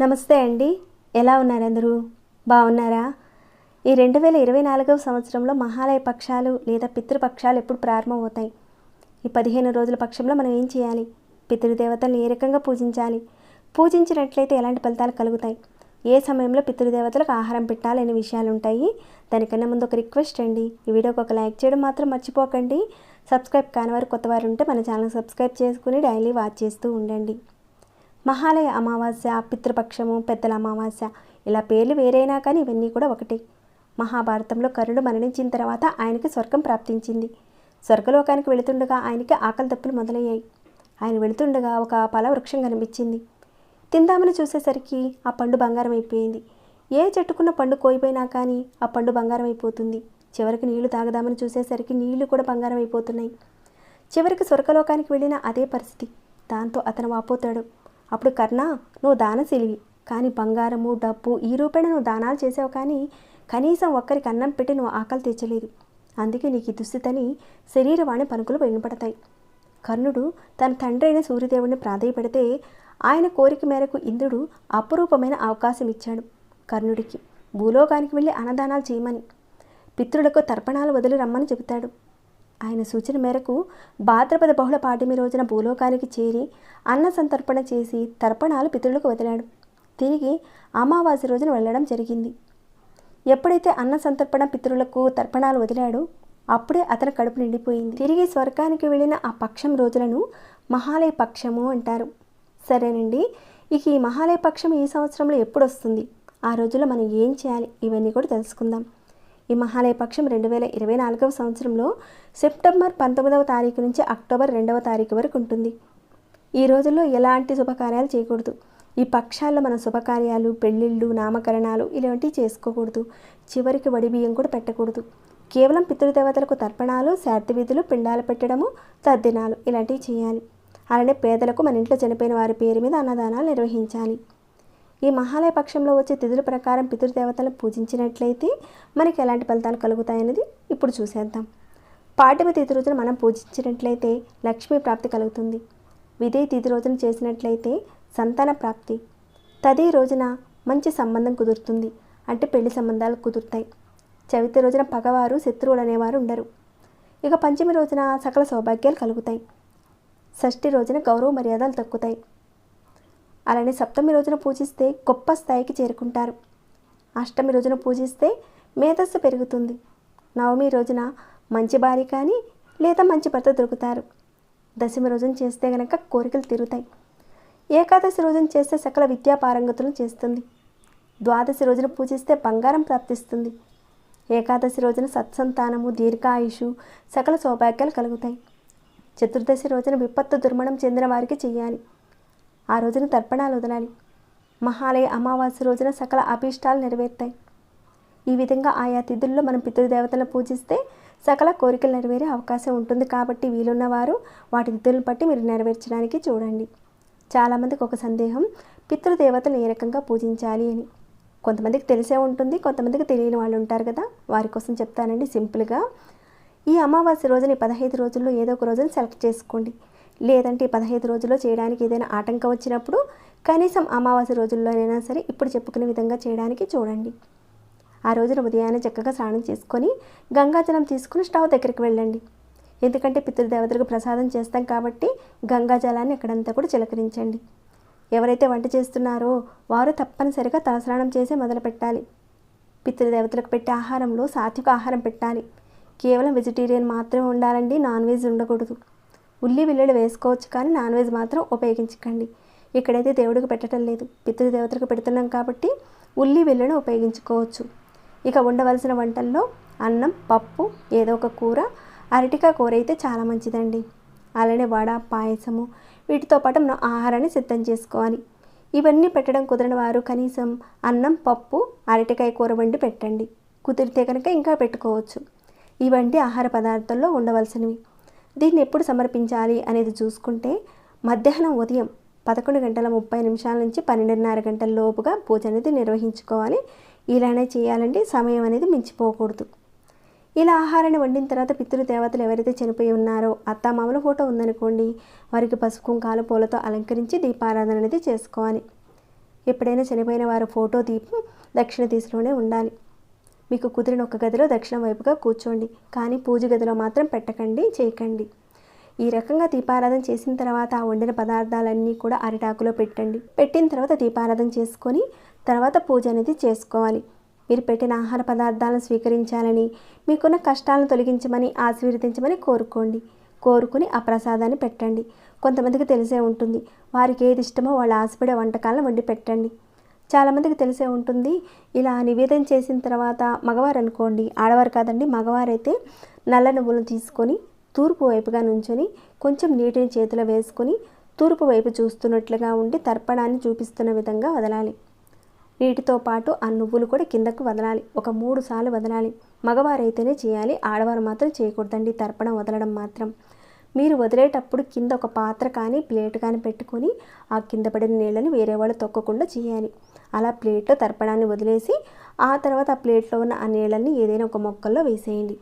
నమస్తే అండి. ఎలా ఉన్నారు అందరూ? బాగున్నారా ఈ రెండు వేల ఇరవై నాలుగవ సంవత్సరంలో మహాలయ పక్షాలు లేదా పితృపక్షాలు ఎప్పుడు ప్రారంభమవుతాయి? ఈ పదిహేను రోజుల పక్షంలో మనం ఏం చేయాలి? పితృదేవతలను ఏ రకంగా పూజించాలి? పూజించినట్లయితే ఎలాంటి ఫలితాలు కలుగుతాయి? ఏ సమయంలో పితృదేవతలకు ఆహారం పెట్టాలి అనే విషయాలు ఉంటాయి దానికన్నా ముందు ఒక రిక్వెస్ట్ అండి. ఈ వీడియోకి ఒక లైక్ చేయడం మాత్రం మర్చిపోకండి. సబ్స్క్రైబ్ కాని వారు కొత్త వారు ఉంటే మన ఛానల్ సబ్స్క్రైబ్ చేసుకుని డైలీ వాచ్ చేస్తూ ఉండండి. మహాలయ అమావాస్య పితృపక్షము పెద్దల అమావాస్య ఇలా పేర్లు వేరైనా కానీ ఇవన్నీ కూడా ఒకటే. మహాభారతంలో కరుడు మరణించిన తర్వాత ఆయనకి స్వర్గం ప్రాప్తించింది. స్వర్గలోకానికి వెళుతుండగా ఆయనకి ఆకలి తప్పులు మొదలయ్యాయి. ఆయన వెళుతుండగా ఒక పల వృక్షం కనిపించింది. తిందామని చూసేసరికి ఆ పండు బంగారం అయిపోయింది. ఏ చెట్టుకున్న పండు కోయిపోయినా కానీ ఆ పండు బంగారం అయిపోతుంది. చివరికి నీళ్ళు తాగదామని చూసేసరికి నీళ్ళు కూడా బంగారం అయిపోతున్నాయి. చివరికి స్వర్గలోకానికి వెళ్ళిన అదే పరిస్థితి. దాంతో అతను వాపోతాడు. అప్పుడు కర్ణ నువ్వు దానశీలివి. కానీ బంగారము డబ్బు ఈ రూపేణ నువ్వు దానాలు చేసావు కానీ కనీసం ఒక్కరికి అన్నం పెట్టి నువ్వు ఆకలి తీర్చలేదు. అందుకే నీకు ఈ దుస్థితని శరీరవాణి పనుకులు వెనుపడతాయి కర్ణుడు తన తండ్రి అయిన సూర్యదేవుడిని ప్రాధాయపడితే ఆయన కోరిక మేరకు ఇంద్రుడు అపురూపమైన అవకాశం ఇచ్చాడు కర్ణుడికి. భూలోకానికి వెళ్ళి అన్నదానాలు చేయమని. పితృలకు తర్పణాలు వదిలి రమ్మని చెబుతాడు. ఆయన సూచన మేరకు భాద్రపద బహుళ పాఠమి రోజున భూలోకానికి చేరి అన్న సంతర్పణ చేసి తర్పణాలు పితృలకు వదిలాడు. తిరిగి అమావాస్య రోజున వెళ్ళడం జరిగింది. ఎప్పుడైతే అన్న సంతర్పణ పితృలకు తర్పణాలు వదిలాడో అప్పుడే అతని కడుపు నిండిపోయింది. తిరిగి స్వర్గానికి వెళ్ళిన ఆ పక్షం రోజులను మహాలయ పక్షము అంటారు. సరేనండి ఇక ఈ మహాలయ పక్షం ఈ సంవత్సరంలో ఎప్పుడు వస్తుంది? ఆ రోజుల్లో మనం ఏం చేయాలి? ఇవన్నీ కూడా తెలుసుకుందాం. ఈ మహాలయ పక్షం రెండు వేల ఇరవై నాలుగవ సంవత్సరంలో సెప్టెంబర్ పంతొమ్మిదవ తారీఖు నుంచి అక్టోబర్ రెండవ తారీఖు వరకు ఉంటుంది. ఈ రోజుల్లో ఎలాంటి శుభకార్యాలు చేయకూడదు. ఈ పక్షాల్లో మన శుభకార్యాలు పెళ్ళిళ్ళు నామకరణాలు ఇలాంటివి చేసుకోకూడదు. చివరికి వడి బియ్యం కూడా పెట్టకూడదు. కేవలం పితృదేవతలకు తర్పణాలు శాంతి విధులు పిండాలు పెట్టడము తద్దినాలు ఇలాంటివి చేయాలి. అలానే పేదలకు మన ఇంట్లో చనిపోయిన వారి పేరు మీద అన్నదానాలు నిర్వహించాలి. ఈ మహాలయ పక్షంలో వచ్చే తిథుల ప్రకారం పితృదేవతలను పూజించినట్లయితే మనకి ఎలాంటి ఫలితాలు కలుగుతాయనేది ఇప్పుడు చూసేద్దాం. పాఠ్యమ తిథి రోజున మనం పూజించినట్లయితే లక్ష్మీ ప్రాప్తి కలుగుతుంది. విదే తిథి రోజున చేసినట్లయితే సంతాన ప్రాప్తి. తదే రోజున మంచి సంబంధం కుదురుతుంది. అంటే పెళ్ళి సంబంధాలు కుదురుతాయి. చవితి రోజున పగవారు శత్రువులు అనేవారు ఉండరు. ఇక పంచమి రోజున సకల సౌభాగ్యాలు కలుగుతాయి. షష్ఠి రోజున గౌరవ మర్యాదలు తక్కుతాయి. అలానే సప్తమి రోజున పూజిస్తే గొప్ప స్థాయికి చేరుకుంటారు. అష్టమి రోజున పూజిస్తే మేధస్సు పెరుగుతుంది. నవమి రోజున మంచి భార్య కానీ లేదా మంచి భర్త దొరుకుతారు. దశమి రోజున చేస్తే గనక కోరికలు తిరుగుతాయి ఏకాదశి రోజున చేస్తే సకల విద్యా పారంగతులు చేస్తుంది. ద్వాదశి రోజున పూజిస్తే బంగారం ప్రాప్తిస్తుంది. ఏకాదశి రోజున సత్సంతానము దీర్ఘాయుషు సకల సౌభాగ్యాలు కలుగుతాయి. చతుర్దశి రోజున విపత్తు దుర్మణం చెందిన వారికి చేయాలి. ఆ రోజున తర్పణాలు వదలాలి. మహాలయ అమావాస్య రోజున సకల అభీష్టాలు నెరవేరుతాయి. ఈ విధంగా ఆయా తిథుల్లో మనం పితృదేవతలను పూజిస్తే సకల కోరికలు నెరవేరే అవకాశం ఉంటుంది కాబట్టి వీలున్నవారు వాటి తిథులను బట్టి మీరు నెరవేర్చడానికి చూడండి. చాలామందికి ఒక సందేహం పితృదేవతలు ఏ రకంగా పూజించాలి అని. కొంతమందికి తెలిసే ఉంటుంది కొంతమందికి తెలియని వాళ్ళు ఉంటారు కదా. వారి కోసం చెప్తానండి సింపుల్గా. ఈ అమావాస్య రోజుని పదహైదు రోజుల్లో ఏదో ఒక రోజున సెలెక్ట్ చేసుకోండి. లేదంటే పదహైదు రోజుల్లో చేయడానికి ఏదైనా ఆటంకం వచ్చినప్పుడు కనీసం అమావాస్య రోజుల్లోనైనా సరే ఇప్పుడు చెప్పుకునే విధంగా చేయడానికి చూడండి. ఆ రోజున ఉదయాన్నే చక్కగా స్నానం చేసుకొని గంగాజలం తీసుకుని స్టవ్ దగ్గరికి వెళ్ళండి. ఎందుకంటే పితృదేవతలకు ప్రసాదం చేస్తాం కాబట్టి గంగాజలాన్ని ఎక్కడంతా కూడా చిలకరించండి. ఎవరైతే వంట చేస్తున్నారో వారు తప్పనిసరిగా తలస్నానం చేసి మొదలు పెట్టాలి. పితృదేవతలకు పెట్టే ఆహారంలో సాత్విక ఆహారం పెట్టాలి. కేవలం వెజిటేరియన్ మాత్రమే ఉండాలండి నాన్ వెజ్ ఉండకూడదు. ఉల్లి వెల్లుల్లి వేసుకోవచ్చు కానీ నాన్ వెజ్ మాత్రం ఉపయోగించకండి. ఇక్కడైతే దేవుడికి పెట్టడం లేదు. పితృదేవతలకు పెడుతున్నాం కాబట్టి ఉల్లి వెల్లుల్ని ఉపయోగించుకోవచ్చు. ఇక ఉండవలసిన వంటల్లో అన్నం పప్పు ఏదో ఒక కూర అరటికాయ కూర అయితే చాలా మంచిదండి. అలానే వడ పాయసము వీటితో పాటు మనం ఆహారాన్ని సిద్ధం చేసుకోవాలి. ఇవన్నీ పెట్టడం కుదరని వారు కనీసం అన్నం పప్పు అరటికాయ కూర వండి పెట్టండి. కుదిరితే కనుక ఇంకా పెట్టుకోవచ్చు. ఇవంటి ఆహార పదార్థాల్లో ఉండవలసినవి. దీన్ని ఎప్పుడు సమర్పించాలి అనేది చూసుకుంటే మధ్యాహ్నం ఉదయం పదకొండు గంటల ముప్పై నిమిషాల నుంచి పన్నెండున్నర గంటల లోపుగా పూజ అనేది నిర్వహించుకోవాలి. ఇలానే చేయాలంటే సమయం అనేది మించిపోకూడదు. ఇలా ఆహారాన్ని వండిన తర్వాత పితృదేవతలు ఎవరైతే చనిపోయి ఉన్నారో అత్తమామల ఫోటో ఉందనుకోండి. వారికి పసుపు కుంకాలు పూలతో అలంకరించి దీపారాధన అనేది చేసుకోవాలి. ఎప్పుడైనా చనిపోయిన వారు ఫోటో దీపం దక్షిణ దిశలోనే ఉండాలి. మీకు కుదిరిన ఒక గదిలో దక్షిణ వైపుగా కూర్చోండి. కానీ పూజ గదిలో మాత్రం పెట్టకండి చేయకండి. ఈ రకంగా దీపారాధన చేసిన తర్వాత ఆ వండిన పదార్థాలన్నీ కూడా అరిటాకులో పెట్టండి. పెట్టిన తర్వాత దీపారాధన చేసుకొని తర్వాత పూజ అనేది చేసుకోవాలి. మీరు పెట్టిన ఆహార పదార్థాలను స్వీకరించాలని మీకున్న కష్టాలను తొలగించమని ఆశీర్వదించమని కోరుకోండి. కోరుకుని ఆ ప్రసాదాన్ని పెట్టండి. కొంతమందికి తెలిసే ఉంటుంది వారికి ఏది ఇష్టమో వాళ్ళు ఆశపడే వంటకాలను వండి పెట్టండి. చాలామందికి తెలిసే ఉంటుంది. ఇలా నివేదన చేసిన తర్వాత మగవారు అనుకోండి ఆడవారు కాదండి మగవారైతే నల్ల నువ్వులను తీసుకొని తూర్పు వైపుగా నుంచొని కొంచెం నీటిని చేతిలో వేసుకొని తూర్పు వైపు చూస్తున్నట్లుగా ఉండి తర్పణాన్ని చూపిస్తున్న విధంగా వదలాలి. నీటితో పాటు ఆ నువ్వులు కూడా కిందకు వదలాలి. ఒక మూడు సార్లు వదలాలి. మగవారైతేనే చేయాలి ఆడవారు మాత్రం చేయకూడదండి. తర్పణం వదలడం మాత్రం. మీరు వదిలేటప్పుడు కింద ఒక పాత్ర కానీ ప్లేట్ కానీ పెట్టుకొని ఆ కింద పడిన నీళ్ళని వేరే వాళ్ళు తొక్కకుండా చేయాలి. అలా ప్లేట్లో తర్పణాన్ని వదిలేసి ఆ తర్వాత ఆ ప్లేట్లో ఉన్న ఆ నీళ్ళని ఏదైనా ఒక మొక్కల్లో వేసేయండి.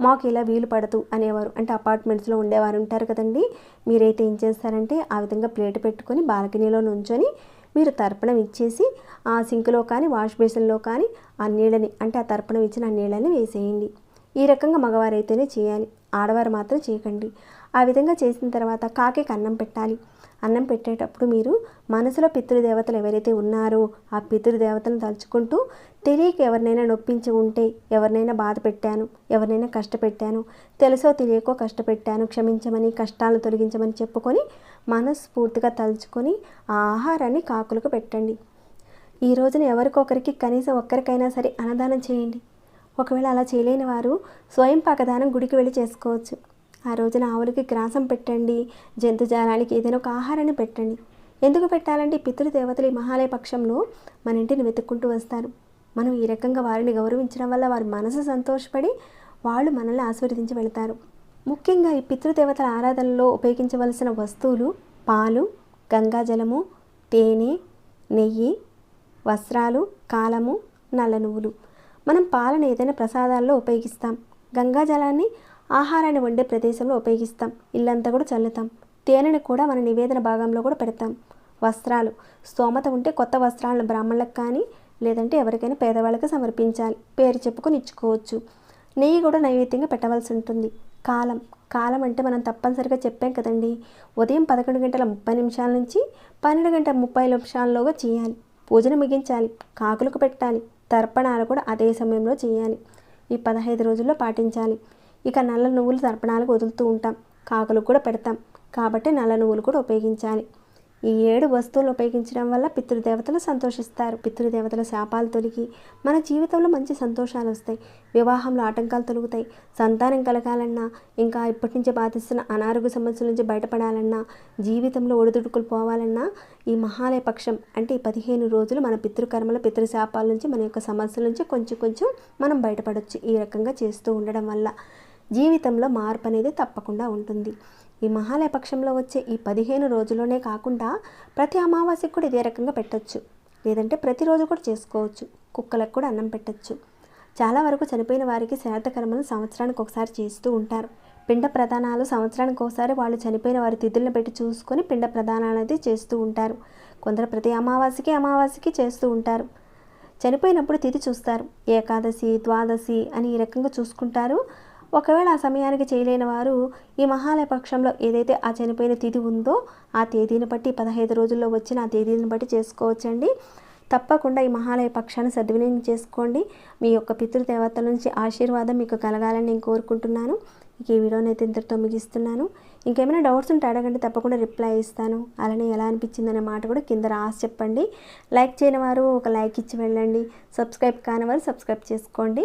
మాకు ఇలా వీలు పడదు అనేవారు. అంటే అపార్ట్మెంట్స్లో ఉండేవారు ఉంటారు కదండి. మీరైతే ఏం చేస్తారంటే ఆ విధంగా ప్లేట్ పెట్టుకొని బాల్కనీలో నుంచొని మీరు తర్పణం ఇచ్చేసి ఆ సింక్లో కానీ వాష్ బేసిన్లో కానీ ఆ నీళ్ళని అంటే ఆ తర్పణం ఇచ్చిన ఆ నీళ్ళని వేసేయండి. ఈ రకంగా మగవారైతేనే చేయాలి. ఆడవారు మాత్రం చేయకండి. ఆ విధంగా చేసిన తర్వాత కాకి అన్నం పెట్టాలి. అన్నం పెట్టేటప్పుడు మీరు మనసులో పితృదేవతలు ఎవరైతే ఉన్నారో ఆ పితృదేవతలను తలుచుకుంటూ తెలియక ఎవరినైనా నొప్పించి ఉంటే ఎవరినైనా బాధ పెట్టాను ఎవరినైనా కష్టపెట్టాను తెలుసో తెలియకో కష్టపెట్టాను క్షమించమని కష్టాలను తొలగించమని చెప్పుకొని మనస్ఫూర్తిగా తలుచుకొని ఆ ఆహారాన్ని కాకులకు పెట్టండి. ఈ రోజున ఎవరికొకరికి కనీసం ఒక్కరికైనా సరే అన్నదానం చేయండి. ఒకవేళ అలా చేయలేని వారు స్వయం పాకదానం గుడికి వెళ్ళి చేసుకోవచ్చు. ఆ రోజున ఆవులకి గ్రాసం పెట్టండి జంతుజాలానికి ఏదైనా ఒక ఆహారాన్ని పెట్టండి. ఎందుకు పెట్టాలంటే పితృదేవతలు ఈ మహాలయ పక్షంలో మన ఇంటిని వెతుక్కుంటూ వస్తారు. మనం ఈ రకంగా వారిని గౌరవించడం వల్ల వారి మనసు సంతోషపడి వాళ్ళు మనల్ని ఆశీర్వదించి వెళతారు. ముఖ్యంగా ఈ పితృదేవతల ఆరాధనలో ఉపయోగించవలసిన వస్తువులు పాలు గంగాజలము తేనె నెయ్యి వస్త్రాలు కాలము నల్ల నువ్వులు. మనం పాలను ఏదైనా ప్రసాదాల్లో ఉపయోగిస్తాం. గంగాజలాన్ని ఆహారాన్ని వండే ప్రదేశంలో ఉపయోగిస్తాం. ఇల్లంతా కూడా చల్లుతాం. తేనెని కూడా మన నివేదన భాగంలో కూడా పెడతాం. వస్త్రాలు. స్తోమత ఉంటే కొత్త వస్త్రాలను బ్రాహ్మణులకు కానీ లేదంటే ఎవరికైనా పేదవాళ్ళకి సమర్పించాలి. పేరు చెప్పుకొని ఇచ్చుకోవచ్చు. నెయ్యి కూడా నైవేద్యంగా పెట్టవలసి ఉంటుంది. కాలం. కాలం అంటే మనం తప్పనిసరిగా చెప్పాం కదండి. ఉదయం పదకొండు గంటల ముప్పై నిమిషాల నుంచి పన్నెండు గంటల ముప్పై నిమిషాల్లోగా చేయాలి. పూజను ముగించాలి. కాకులకు పెట్టాలి. తర్పణాలు కూడా అదే సమయంలో చేయాలి. ఈ పదహైదు రోజుల్లో పాటించాలి. ఇక నల్ల నువ్వులు తర్పణాలకు వదులుతూ ఉంటాం. కాకులు కూడా పెడతాం. కాబట్టి నల్ల నువ్వులు కూడా ఉపయోగించాలి. ఈ ఏడు వస్తువులు ఉపయోగించడం వల్ల పితృదేవతలు సంతోషిస్తారు. పితృదేవతల శాపాలు తొలగి మన జీవితంలో మంచి సంతోషాలు వస్తాయి. వివాహంలో ఆటంకాలు తొలుగుతాయి. సంతానం కలగాలన్నా ఇంకా ఇప్పటి నుంచి బాధిస్తున్న అనారోగ్య సమస్యల నుంచి బయటపడాలన్నా జీవితంలో ఒడిదుడుకులు పోవాలన్నా ఈ మహాలయ పక్షం అంటే ఈ పదిహేను రోజులు మన పితృకర్మల పితృశాపాల నుంచి మన యొక్క సమస్యల నుంచి కొంచెం కొంచెం మనం బయటపడవచ్చు ఈ రకంగా చేస్తూ ఉండడం వల్ల. జీవితంలో మార్పు అనేది తప్పకుండా ఉంటుంది. ఈ మహాలయ పక్షంలో వచ్చే ఈ పదిహేను రోజుల్లోనే కాకుండా ప్రతి అమావాస్యకు కూడా ఇదే రకంగా పెట్టొచ్చు. లేదంటే ప్రతిరోజు కూడా చేసుకోవచ్చు. కుక్కలకు కూడా అన్నం పెట్టచ్చు. చాలా వరకు చనిపోయిన వారికి శ్రాద్ధకర్మలు సంవత్సరానికి ఒకసారి చేస్తూ ఉంటారు. పిండ ప్రధానాలు సంవత్సరానికి ఒకసారి వాళ్ళు చనిపోయిన వారి తిథులను పెట్టి చూసుకొని పిండ ప్రధానాలు అనేది చేస్తూ ఉంటారు. కొందరు ప్రతి అమావాస్యకి అమావాస్యకి చేస్తూ ఉంటారు. చనిపోయినప్పుడు తిథి చూస్తారు. ఏకాదశి ద్వాదశి అని ఈ రకంగా చూసుకుంటారు. ఒకవేళ ఆ సమయానికి చేయలేని వారు ఈ మహాలయ పక్షంలో ఏదైతే ఆ చనిపోయిన తిథి ఉందో ఆ తేదీని బట్టి పదహైదు రోజుల్లో వచ్చిన ఆ తేదీని బట్టి చేసుకోవచ్చండి. తప్పకుండా ఈ మహాలయ పక్షాన్ని సద్వినియోగం చేసుకోండి. మీ యొక్క పితృదేవతల నుంచి ఆశీర్వాదం మీకు కలగాలని నేను కోరుకుంటున్నాను. ఇక ఈ వీడియోని అయితే ఇంతటితో ముగిస్తున్నాను. ఇంకేమైనా డౌట్స్ ఉంటే అడగండి తప్పకుండా రిప్లై ఇస్తాను. అలానే ఎలా అనిపించింది అనే మాట కూడా కింద రాసి చెప్పండి. లైక్ చేయని వారు ఒక లైక్ ఇచ్చి వెళ్ళండి. సబ్స్క్రైబ్ కాని వారు సబ్స్క్రైబ్ చేసుకోండి.